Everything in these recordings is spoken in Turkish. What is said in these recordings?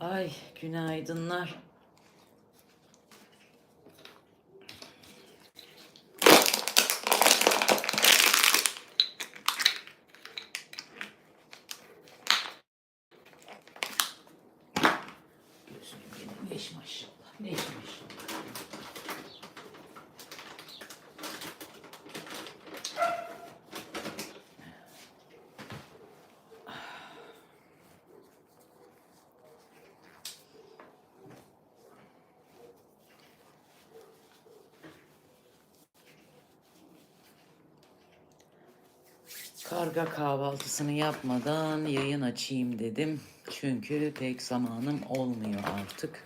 Ay günaydınlar. Gözüm benim leş maşallah. Leş maşallah. Karga kahvaltısını yapmadan yayın açayım dedim. Çünkü pek zamanım olmuyor artık.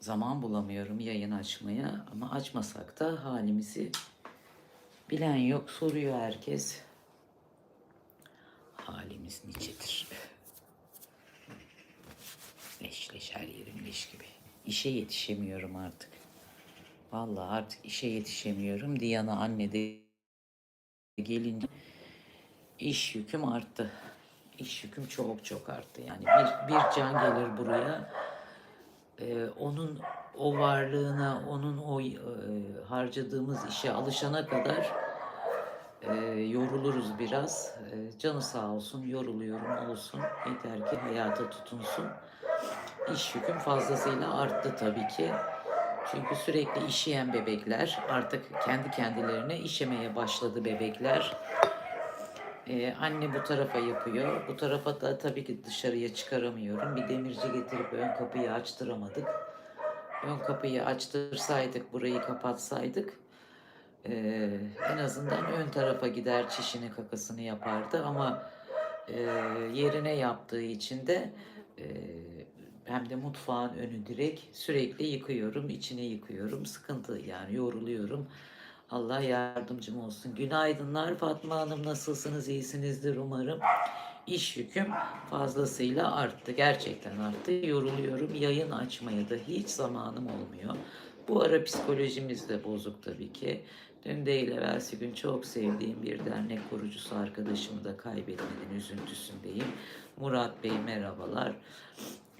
Zaman bulamıyorum yayın açmaya ama açmasak da halimizi bilen yok. Soruyor herkes. Halimiz nicedir. Leş leş her yerim leş gibi. İşe yetişemiyorum artık. Vallahi artık işe yetişemiyorum. Diana anne de gelince iş yüküm arttı. İş yüküm çok çok arttı. Yani bir, bir can gelir buraya. Ee, onun o varlığına, onun o e, harcadığımız işe alışana kadar e, yoruluruz biraz. E, canı sağ olsun, yoruluyorum olsun. Yeter ki hayata tutunsun. İş yüküm fazlasıyla arttı tabii ki. Çünkü sürekli işeyen bebekler, artık kendi kendilerine işemeye başladı bebekler. Ee, anne bu tarafa yapıyor. Bu tarafa da tabii ki dışarıya çıkaramıyorum. Bir demirci getirip ön kapıyı açtıramadık. Ön kapıyı açtırsaydık, burayı kapatsaydık ee, en azından ön tarafa gider çişini kakasını yapardı ama e, yerine yaptığı için de e, hem de mutfağın önü direkt sürekli yıkıyorum, içine yıkıyorum. Sıkıntı yani yoruluyorum. Allah yardımcım olsun. Günaydınlar Fatma Hanım nasılsınız? İyisinizdir umarım. İş yüküm fazlasıyla arttı. Gerçekten arttı. Yoruluyorum. Yayın açmaya da hiç zamanım olmuyor. Bu ara psikolojimiz de bozuk tabii ki. Dün değil evvelsi gün çok sevdiğim bir dernek kurucusu arkadaşımı da kaybetmenin üzüntüsündeyim. Murat Bey merhabalar.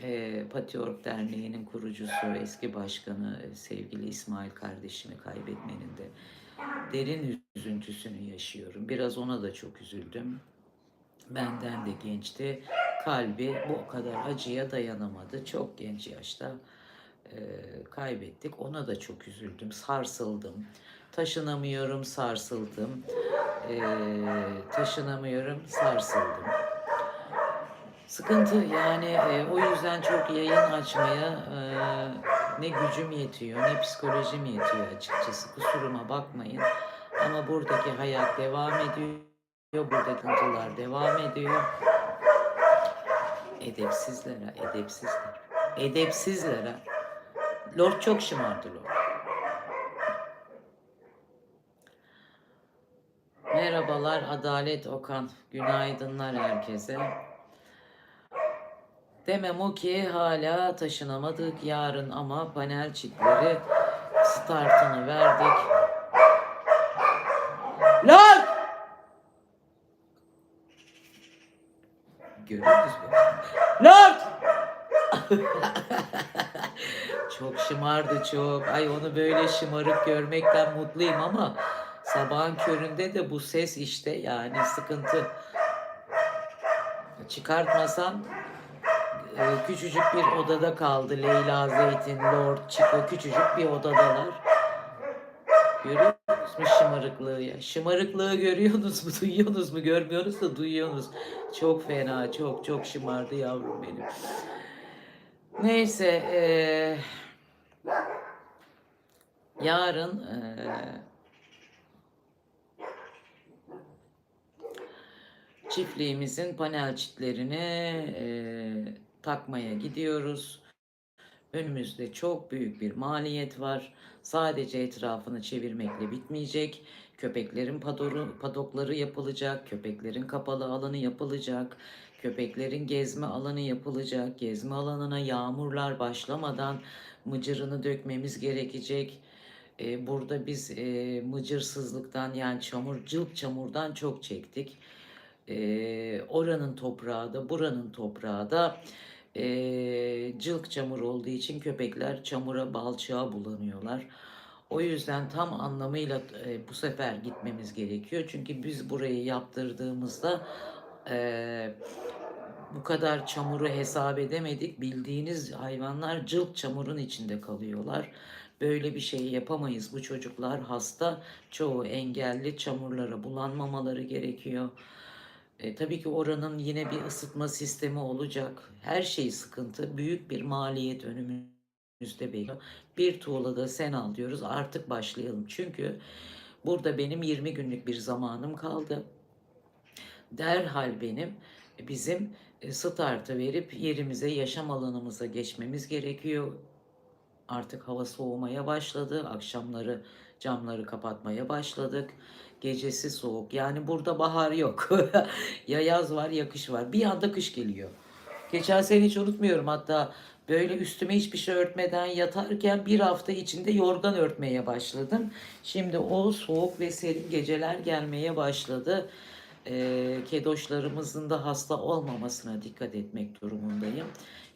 E, Patiorg Derneği'nin kurucusu, eski başkanı e, sevgili İsmail kardeşimi kaybetmenin de derin üzüntüsünü yaşıyorum. Biraz ona da çok üzüldüm. Benden de gençti. Kalbi bu kadar acıya dayanamadı. Çok genç yaşta e, kaybettik. Ona da çok üzüldüm, sarsıldım. Taşınamıyorum, sarsıldım. E, taşınamıyorum, sarsıldım. Sıkıntı yani e, o yüzden çok yayın açmaya e, ne gücüm yetiyor ne psikolojim yetiyor açıkçası kusuruma bakmayın. Ama buradaki hayat devam ediyor. Buradaki sıkıntılar devam ediyor. Edepsizlere, edepsizlere, edepsizlere. Lord çok şımardı Lord. Merhabalar Adalet Okan. Günaydınlar herkese. Demem o ki hala taşınamadık yarın ama panel çitleri startını verdik. Lan! Görüyorsunuz mu? Lan! çok şımardı çok. Ay onu böyle şımarık görmekten mutluyum ama sabahın köründe de bu ses işte yani sıkıntı. Çıkartmasam e, küçücük bir odada kaldı. Leyla Zeytin, Lord, Chico küçücük bir odadalar. Görüyor musunuz şımarıklığı ya? Şımarıklığı görüyorsunuz mu, duyuyorsunuz mu? Görmüyorsunuz da duyuyorsunuz. Çok fena, çok çok şımardı yavrum benim. Neyse, eee yarın eee çiftliğimizin panel çitlerini e, takmaya gidiyoruz. Önümüzde çok büyük bir maliyet var. Sadece etrafını çevirmekle bitmeyecek. Köpeklerin padoru, padokları yapılacak, köpeklerin kapalı alanı yapılacak, köpeklerin gezme alanı yapılacak. Gezme alanına yağmurlar başlamadan mıcırını dökmemiz gerekecek. E, burada biz e, mıcırsızlıktan yani çamur, cılk çamurdan çok çektik. E, oranın toprağı da buranın toprağı da Ee, cılk çamur olduğu için köpekler çamura, balçığa bulanıyorlar. O yüzden tam anlamıyla e, bu sefer gitmemiz gerekiyor. Çünkü biz burayı yaptırdığımızda e, bu kadar çamuru hesap edemedik. Bildiğiniz hayvanlar cılk çamurun içinde kalıyorlar. Böyle bir şey yapamayız. Bu çocuklar hasta, çoğu engelli, çamurlara bulanmamaları gerekiyor. E, tabii ki oranın yine bir ısıtma sistemi olacak. Her şey sıkıntı. Büyük bir maliyet önümüzde bekliyor. Bir tuğla da sen al diyoruz. Artık başlayalım. Çünkü burada benim 20 günlük bir zamanım kaldı. Derhal benim bizim e, startı verip yerimize, yaşam alanımıza geçmemiz gerekiyor. Artık hava soğumaya başladı. Akşamları camları kapatmaya başladık. Gecesi soğuk. Yani burada bahar yok. ya yaz var ya kış var. Bir anda kış geliyor. Geçen sene hiç unutmuyorum hatta böyle üstüme hiçbir şey örtmeden yatarken bir hafta içinde yorgan örtmeye başladım. Şimdi o soğuk ve serin geceler gelmeye başladı. Ee, kedoşlarımızın da hasta olmamasına dikkat etmek durumundayım.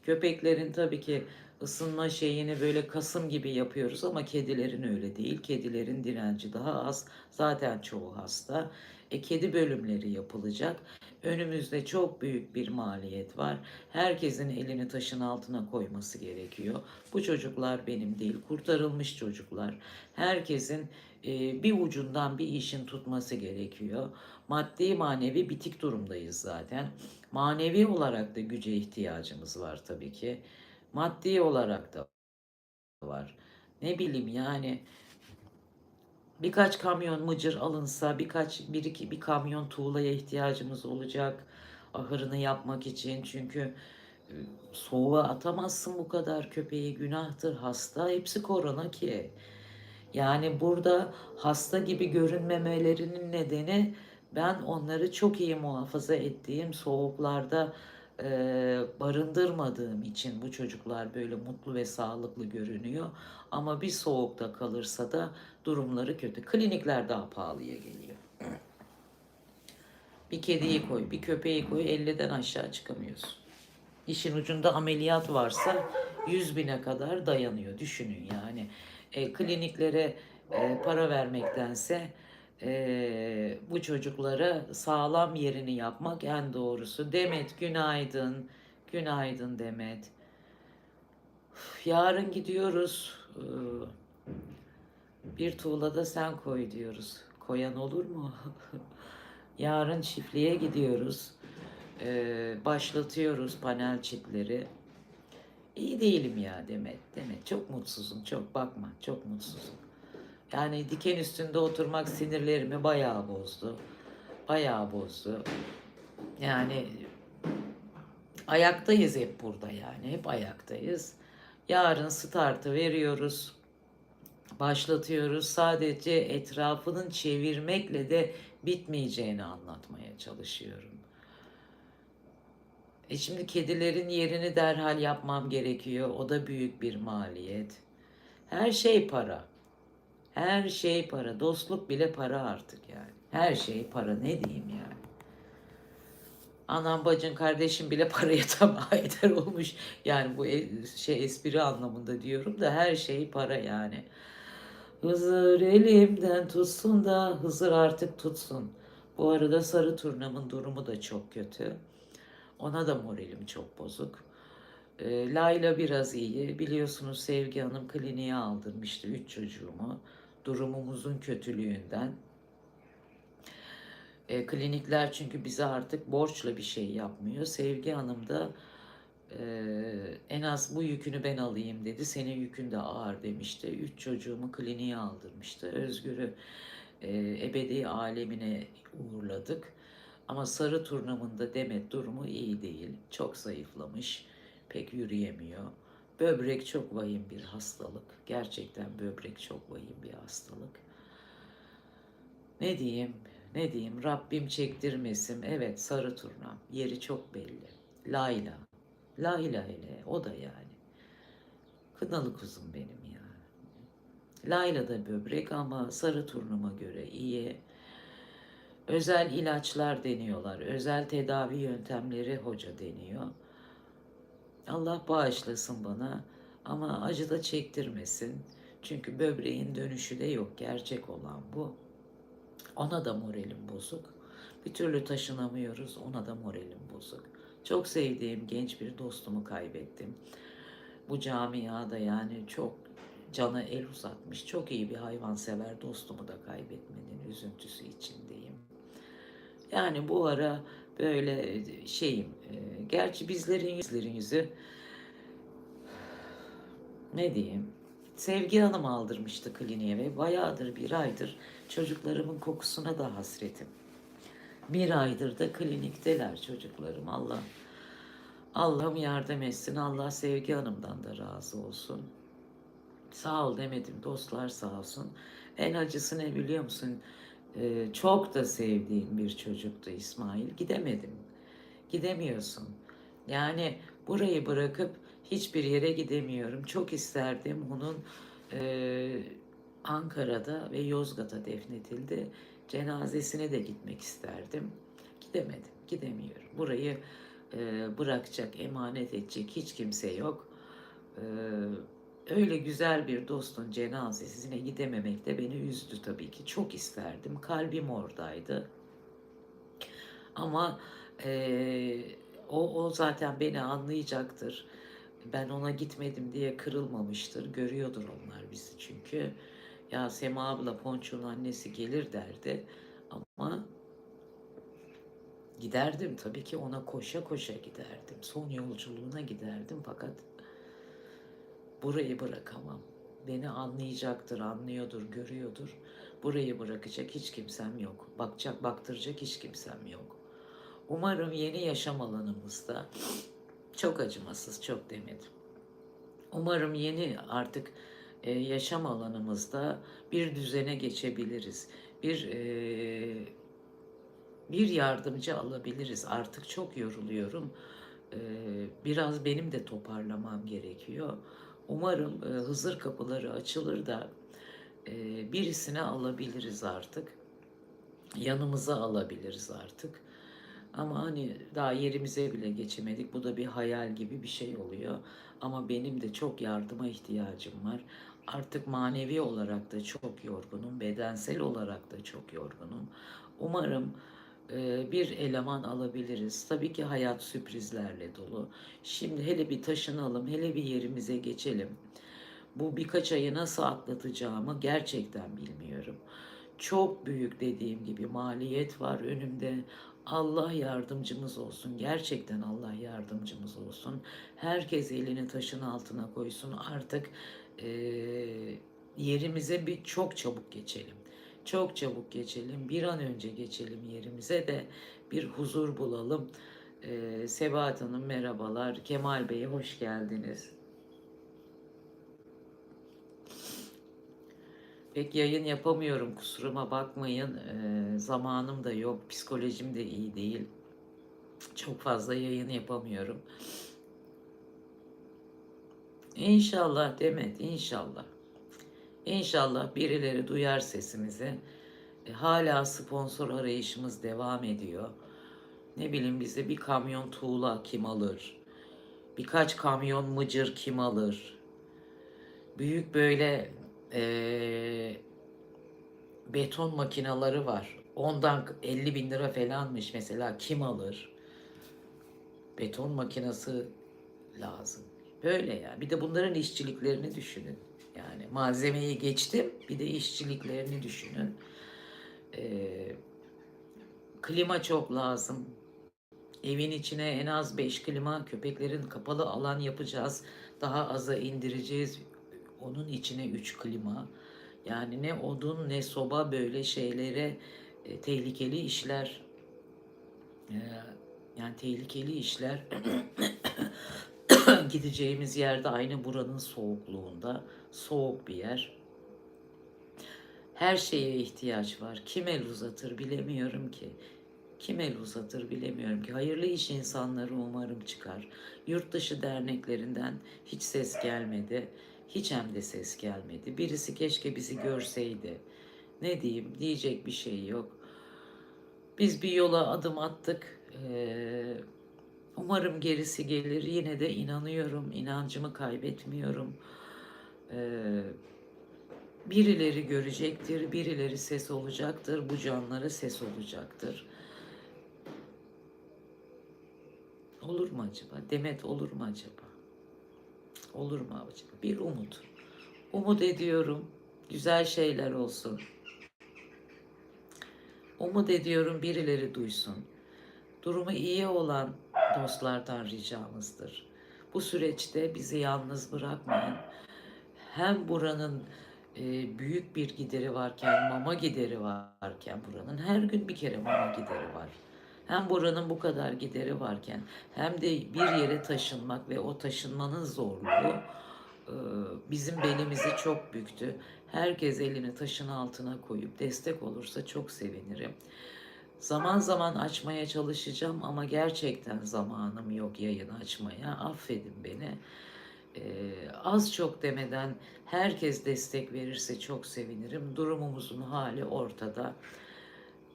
Köpeklerin tabii ki ısınma şeyini böyle Kasım gibi yapıyoruz ama kedilerin öyle değil. Kedilerin direnci daha az. Zaten çoğu hasta. E, kedi bölümleri yapılacak. Önümüzde çok büyük bir maliyet var. Herkesin elini taşın altına koyması gerekiyor. Bu çocuklar benim değil, kurtarılmış çocuklar. Herkesin e, bir ucundan bir işin tutması gerekiyor. Maddi manevi bitik durumdayız zaten. Manevi olarak da güce ihtiyacımız var tabii ki. Maddi olarak da var. Ne bileyim yani birkaç kamyon mıcır alınsa, birkaç bir iki bir kamyon tuğlaya ihtiyacımız olacak ahırını yapmak için. Çünkü e, soğuğa atamazsın bu kadar köpeği günahtır hasta hepsi korona ki. Yani burada hasta gibi görünmemelerinin nedeni ben onları çok iyi muhafaza ettiğim soğuklarda e, barındırmadığım için bu çocuklar böyle mutlu ve sağlıklı görünüyor. Ama bir soğukta kalırsa da durumları kötü. Klinikler daha pahalıya geliyor. Bir kediyi koy, bir köpeği koy 50'den aşağı çıkamıyorsun. İşin ucunda ameliyat varsa 100 bine kadar dayanıyor. Düşünün yani. E, kliniklere e, para vermektense e, bu çocuklara sağlam yerini yapmak en doğrusu. Demet günaydın. Günaydın Demet. Yarın gidiyoruz. Ee, Bir tuğla da sen koy diyoruz. Koyan olur mu? Yarın çiftliğe gidiyoruz. Başlatıyoruz panel çitleri. İyi değilim ya Demet. Demet çok mutsuzum. Çok bakma. Çok mutsuzum. Yani diken üstünde oturmak sinirlerimi bayağı bozdu. Bayağı bozdu. Yani ayaktayız hep burada yani. Hep ayaktayız. Yarın startı veriyoruz. Başlatıyoruz. Sadece etrafının çevirmekle de bitmeyeceğini anlatmaya çalışıyorum. E şimdi kedilerin yerini derhal yapmam gerekiyor. O da büyük bir maliyet. Her şey para. Her şey para. Dostluk bile para artık yani. Her şey para. Ne diyeyim yani. Anam, bacın, kardeşim bile paraya tam eder olmuş. Yani bu e- şey espri anlamında diyorum da her şey para yani. Hızır elimden tutsun da Hızır artık tutsun. Bu arada sarı turnamın durumu da çok kötü. Ona da moralim çok bozuk. Ee, Layla biraz iyi. Biliyorsunuz Sevgi Hanım kliniğe aldırmıştı üç çocuğumu. Durumumuzun kötülüğünden. E, klinikler çünkü bize artık borçla bir şey yapmıyor. Sevgi Hanım da e, en az bu yükünü ben alayım dedi. Senin yükün de ağır demişti. Üç çocuğumu kliniğe aldırmıştı. Özgür'ü e, ebedi alemine uğurladık. Ama sarı turnamında Demet durumu iyi değil. Çok zayıflamış. Pek yürüyemiyor. Böbrek çok vahim bir hastalık. Gerçekten böbrek çok vahim bir hastalık. Ne diyeyim? Ne diyeyim? Rabbim çektirmesin. Evet sarı turnam. Yeri çok belli. Layla. Layla hele. O da yani. Kınalı kuzum benim ya. Layla da böbrek ama sarı turnuma göre iyi. Özel ilaçlar deniyorlar. Özel tedavi yöntemleri hoca deniyor. Allah bağışlasın bana ama acı da çektirmesin. Çünkü böbreğin dönüşü de yok. Gerçek olan bu. Ona da moralim bozuk. Bir türlü taşınamıyoruz. Ona da moralim bozuk. Çok sevdiğim genç bir dostumu kaybettim. Bu camiada yani çok cana el uzatmış. Çok iyi bir hayvansever dostumu da kaybetmenin üzüntüsü içindeyim. Yani bu ara böyle şeyim. e, Gerçi bizlerin yüzlerin yüzü ne diyeyim? Sevgi Hanım aldırmıştı kliniğe ve bayağıdır bir aydır çocuklarımın kokusuna da hasretim. Bir aydır da klinikteler çocuklarım. Allah Allah'ım yardım etsin. Allah Sevgi Hanım'dan da razı olsun. Sağ ol demedim. Dostlar sağ olsun. En acısı ne biliyor musun? Ee, çok da sevdiğim bir çocuktu İsmail. Gidemedim. Gidemiyorsun. Yani burayı bırakıp hiçbir yere gidemiyorum. Çok isterdim onun e, Ankara'da ve Yozgat'a defnedildi. Cenazesine de gitmek isterdim. Gidemedim, gidemiyorum. Burayı e, bırakacak, emanet edecek hiç kimse yok. E, öyle güzel bir dostun cenazesine gidememek de beni üzdü tabii ki. Çok isterdim. Kalbim oradaydı. Ama e, o, o zaten beni anlayacaktır. Ben ona gitmedim diye kırılmamıştır. Görüyordur onlar bizi çünkü. Ya Sema abla Ponço'nun annesi gelir derdi. Ama giderdim tabii ki ona koşa koşa giderdim. Son yolculuğuna giderdim fakat burayı bırakamam. Beni anlayacaktır, anlıyordur, görüyordur. Burayı bırakacak hiç kimsem yok. Bakacak, baktıracak hiç kimsem yok. Umarım yeni yaşam alanımızda çok acımasız, çok demedim. Umarım yeni artık e, yaşam alanımızda bir düzene geçebiliriz. Bir e, bir yardımcı alabiliriz. Artık çok yoruluyorum. E, biraz benim de toparlamam gerekiyor. Umarım e, Hızır kapıları açılır da e, birisine alabiliriz artık. Yanımıza alabiliriz artık. Ama hani daha yerimize bile geçemedik. Bu da bir hayal gibi bir şey oluyor. Ama benim de çok yardıma ihtiyacım var. Artık manevi olarak da çok yorgunum. Bedensel olarak da çok yorgunum. Umarım bir eleman alabiliriz. Tabii ki hayat sürprizlerle dolu. Şimdi hele bir taşınalım, hele bir yerimize geçelim. Bu birkaç ayı nasıl atlatacağımı gerçekten bilmiyorum. Çok büyük dediğim gibi maliyet var önümde. Allah yardımcımız olsun. Gerçekten Allah yardımcımız olsun. Herkes elini taşın altına koysun. Artık e, yerimize bir çok çabuk geçelim. Çok çabuk geçelim. Bir an önce geçelim yerimize de bir huzur bulalım. E, Sebahat Hanım merhabalar. Kemal Bey hoş geldiniz. Pek yayın yapamıyorum kusuruma bakmayın. Ee, zamanım da yok, psikolojim de iyi değil. Çok fazla yayın yapamıyorum. İnşallah Demet, inşallah. İnşallah birileri duyar sesimizi. E, hala sponsor arayışımız devam ediyor. Ne bileyim bize bir kamyon tuğla kim alır? Birkaç kamyon mıcır kim alır? Büyük böyle e, beton makinaları var. Ondan 50 bin lira falanmış mesela kim alır? Beton makinası lazım. Böyle ya. Bir de bunların işçiliklerini düşünün. Yani malzemeyi geçtim. Bir de işçiliklerini düşünün. Ee, klima çok lazım. Evin içine en az 5 klima, köpeklerin kapalı alan yapacağız. Daha aza indireceğiz. Onun içine 3 klima. Yani ne odun ne soba böyle şeylere e, tehlikeli işler. E, yani tehlikeli işler gideceğimiz yerde aynı buranın soğukluğunda soğuk bir yer. Her şeye ihtiyaç var. Kim el uzatır bilemiyorum ki. Kim el uzatır bilemiyorum ki. Hayırlı iş insanları umarım çıkar. Yurt dışı derneklerinden hiç ses gelmedi. Hiç hem de ses gelmedi. Birisi keşke bizi görseydi. Ne diyeyim diyecek bir şey yok. Biz bir yola adım attık. Ee, Umarım gerisi gelir. Yine de inanıyorum, inancımı kaybetmiyorum. Ee, birileri görecektir, birileri ses olacaktır, bu canlara ses olacaktır. Olur mu acaba? Demet olur mu acaba? Olur mu acaba? Bir umut. Umut ediyorum. Güzel şeyler olsun. Umut ediyorum birileri duysun. Durumu iyi olan dostlardan ricamızdır. Bu süreçte bizi yalnız bırakmayın. Hem buranın e, büyük bir gideri varken, mama gideri varken buranın her gün bir kere mama gideri var. Hem buranın bu kadar gideri varken hem de bir yere taşınmak ve o taşınmanın zorluğu e, bizim belimizi çok büktü. Herkes elini taşın altına koyup destek olursa çok sevinirim. Zaman zaman açmaya çalışacağım ama gerçekten zamanım yok yayın açmaya. Affedin beni. Ee, az çok demeden herkes destek verirse çok sevinirim. Durumumuzun hali ortada.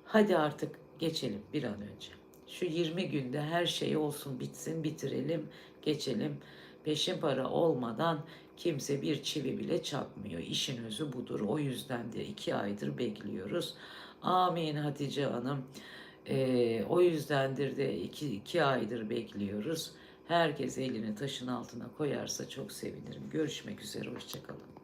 Hadi artık geçelim bir an önce. Şu 20 günde her şey olsun bitsin bitirelim geçelim. Peşin para olmadan kimse bir çivi bile çakmıyor. İşin özü budur. O yüzden de iki aydır bekliyoruz. Amin Hatice Hanım. Ee, o yüzdendir de iki, iki aydır bekliyoruz. Herkes elini taşın altına koyarsa çok sevinirim. Görüşmek üzere. Hoşçakalın.